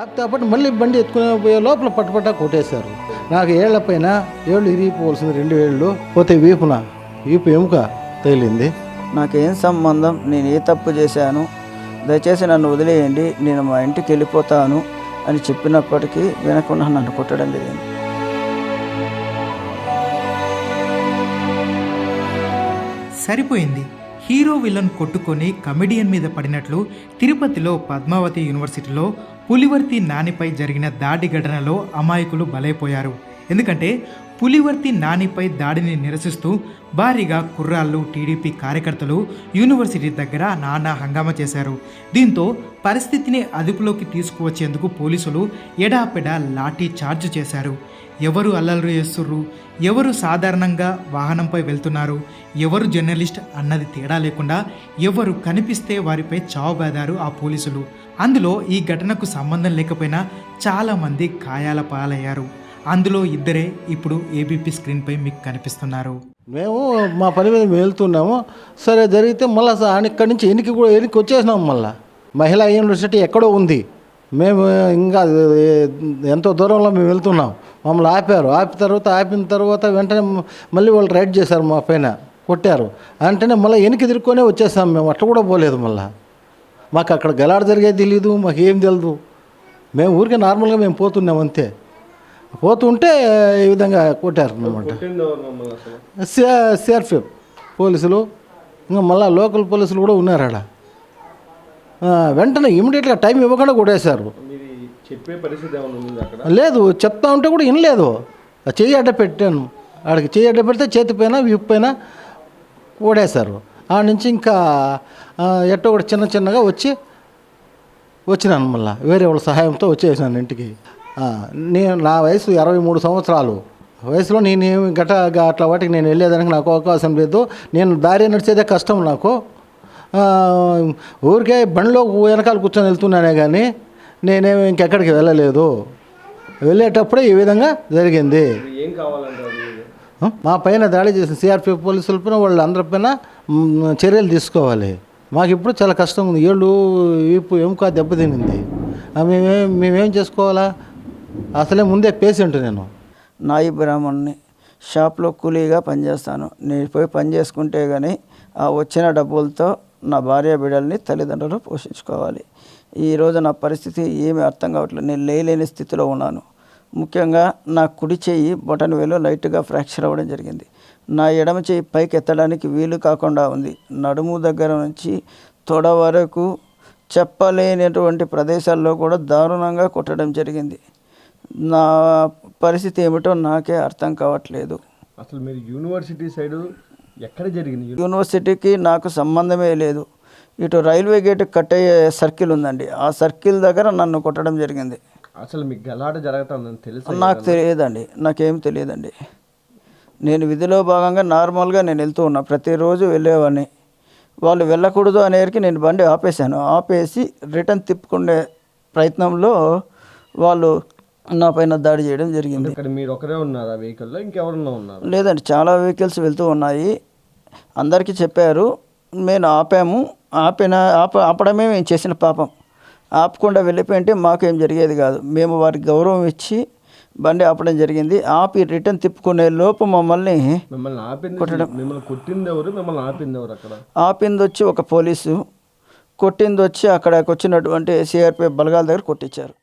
అప్పటి మళ్ళీ బండి ఎత్తుకునే పోయే లోపల పట్టుపట్ట కొట్టేశారు. నాకు ఏళ్ళ పైన ఏళ్ళు ఇరిగిపోవలసింది రెండు ఏళ్ళు పోతే వీపున. వీపు ఎముక తగిలింది. నాకేం సంబంధం? నేను ఏ తప్పు చేశాను? దయచేసి నన్ను వదిలేయండి. నేను మా ఇంటికి వెళ్ళిపోతాను అని చెప్పినప్పటికీ వినకుండా నన్ను కొట్టడం జరిగింది. సరిపోయింది. హీరో విలన్ కొట్టుకొని కమెడియన్ మీద పడినట్లు తిరుపతిలో పద్మావతి యూనివర్సిటీలో పులివర్తి నానిపై జరిగిన దాడి ఘటనలో అమాయకులు బలైపోయారు. ఎందుకంటే పులివర్తి నానిపై దాడిని నిరసిస్తూ భారీగా కుర్రాళ్ళు టీడీపీ కార్యకర్తలు యూనివర్సిటీ దగ్గర నానా హంగామా చేశారు. దీంతో పరిస్థితిని అదుపులోకి తీసుకువచ్చేందుకు పోలీసులు ఎడాపెడా లాఠీ చార్జ్ చేశారు. ఎవరు అల్లలు చేస్తుర్రు? ఎవరు సాధారణంగా వాహనంపై వెళ్తున్నారు? ఎవరు జర్నలిస్ట్ అన్నది తేడా లేకుండా ఎవరు కనిపిస్తే వారిపై చావుబేదారు ఆ పోలీసులు. అందులో ఈ ఘటనకు సంబంధం లేకపోయినా చాలామంది గాయాల పాలయ్యారు. అందులో ఇద్దరే ఇప్పుడు ఏబీపీ స్క్రీన్పై మీకు కనిపిస్తున్నారు. మేము మా పని మీద మేము వెళ్తున్నాము. సరే జరిగితే మళ్ళీ ఇక్కడి నుంచి ఎనికి కూడా ఎనికి వచ్చేసినాము మళ్ళీ. మహిళా యూనివర్సిటీ ఎక్కడో ఉంది. మేము ఇంకా ఎంతో దూరంలో మేము వెళ్తున్నాం. మమ్మల్ని ఆపారు. ఆపిన తర్వాత ఆపిన తర్వాత వెంటనే మళ్ళీ వాళ్ళు రైడ్ చేశారు మా పైన. కొట్టారు. వెంటనే మళ్ళీ వెనక్కి తిరుక్కొనే వచ్చేసాం మేము. అట్లా కూడా పోలేదు మళ్ళీ. మాకు అక్కడ గలాడ జరిగేది తెలియదు మాకు ఏం తెలియదు మేము ఊరికే నార్మల్గా మేము పోతున్నాం అంతే. పోతుంటే ఈ విధంగా కొట్టారు అన్నమాట. సిఆర్పిఎఫ్ పోలీసులు ఇంకా మళ్ళీ లోకల్ పోలీసులు కూడా ఉన్నారు ఆడ. వెంటనే ఇమీడియట్గా టైం ఇవ్వకుండా కొట్టేశారు. లేదు చెప్తా ఉంటే కూడా వినలేదు. ఆ చెయ్యి అడ్డ పెట్టాను. ఆడికి చెయ్యి అడ్డ పెడితే చేతి పైన విప్పు పైన ఓడేశారు ఆ నుంచి ఇంకా ఎట్టో కూడా చిన్న చిన్నగా వచ్చి వచ్చినాను మళ్ళా. వేరే వాళ్ళ సహాయంతో వచ్చేసాను ఇంటికి. నేను నా వయసు ఇరవై మూడు సంవత్సరాలు. వయసులో నేను ఏమి గట అట్లా వాటికి నేను వెళ్ళేదానికి నాకు అవకాశం లేదు. నేను దారి నడిచేదే కష్టం నాకు. ఊరికే బండిలో వెనకాల కూర్చొని వెళ్తున్నానే కానీ నేనేమి ఇంకెక్కడికి వెళ్ళలేదు. వెళ్ళేటప్పుడే ఈ విధంగా జరిగింది. మా పైన దాడి చేసిన సిఆర్పిఎఫ్ పోలీసుల పైన వాళ్ళు అందరిపైన మ్, చర్యలు తీసుకోవాలి. మాకు ఇప్పుడు చాలా కష్టం ఉంది. ఏళ్ళు వీపు ఎముక దెబ్బతినింది. మేమేం మేమేం చేసుకోవాలా? అసలే ముందే పేషెంట్ నేను. నాయి బ్రాహ్మణ్ణి షాప్లో కూలీగా పనిచేస్తాను. నేను పోయి పని చేసుకుంటే కానీ ఆ వచ్చిన డబ్బులతో నా భార్య బిడ్డల్ని తల్లిదండ్రులు పోషించుకోవాలి. ఈరోజు నా పరిస్థితి ఏమీ అర్థం కావట్లేదు. నేను లేలేని స్థితిలో ఉన్నాను. ముఖ్యంగా నా కుడి చేయి బొటన్ వేలు లైట్గా ఫ్రాక్చర్ అవ్వడం జరిగింది. నా ఎడమ చేయి పైకి ఎత్తడానికి వీలు కాకుండా ఉంది. నడుము దగ్గర నుంచి తొడ వరకు చెప్పలేనటువంటి ప్రదేశాల్లో కూడా దారుణంగా కొట్టడం జరిగింది. నా పరిస్థితి ఏమిటో నాకే అర్థం కావట్లేదు. అసలు మీరు యూనివర్సిటీ సైడ్ ఎక్కడ జరిగింది? యూనివర్సిటీకి నాకు సంబంధమే లేదు. ఇటు రైల్వే గేట్ కట్ అయ్యే సర్కిల్ ఉందండి. ఆ సర్కిల్ దగ్గర నన్ను కొట్టడం జరిగింది. అసలు మీకు గలాట జరుగుతుందని తెలుసు? నాకు తెలియదండి. నాకేం తెలియదండి. నేను విధిలో భాగంగా నార్మల్గా నేను వెళ్తూ ఉన్నా. ప్రతిరోజు వెళ్ళేవాడిని. వాళ్ళు వెళ్ళకూడదు అనేరికి నేను బండి ఆపేశాను. ఆపేసి రిటర్న్ తిప్పుకునే ప్రయత్నంలో వాళ్ళు నా పైన దాడి చేయడం జరిగింది. ఇక్కడ మీరు ఒకరే ఉన్నారా వెహికల్లో ఇంకెవరన్నా ఉన్నారు? లేదండి చాలా వెహికల్స్ వెళ్తూ ఉన్నాయి. అందరికీ చెప్పారు మేము ఆపాము ఆపిన ఆప ఆపడమే మేము చేసిన పాపం. ఆపకుండా వెళ్ళిపోయింటే మాకు ఏం జరిగేది కాదు. మేము వారికి గౌరవం ఇచ్చి బండి ఆపడం జరిగింది. ఆపి రిటర్న్ తిప్పుకునే లోపు మమ్మల్ని మిమ్మల్ని ఆపింది మిమ్మల్ని కొట్టింది ఎవరు మిమ్మల్ని ఆపింది ఎవరు అక్కడ? ఆపింది వచ్చి ఒక పోలీసు కొట్టింది వచ్చి అక్కడికి వచ్చినటువంటి సిఆర్పి బలగాల దగ్గర కొట్టించారు.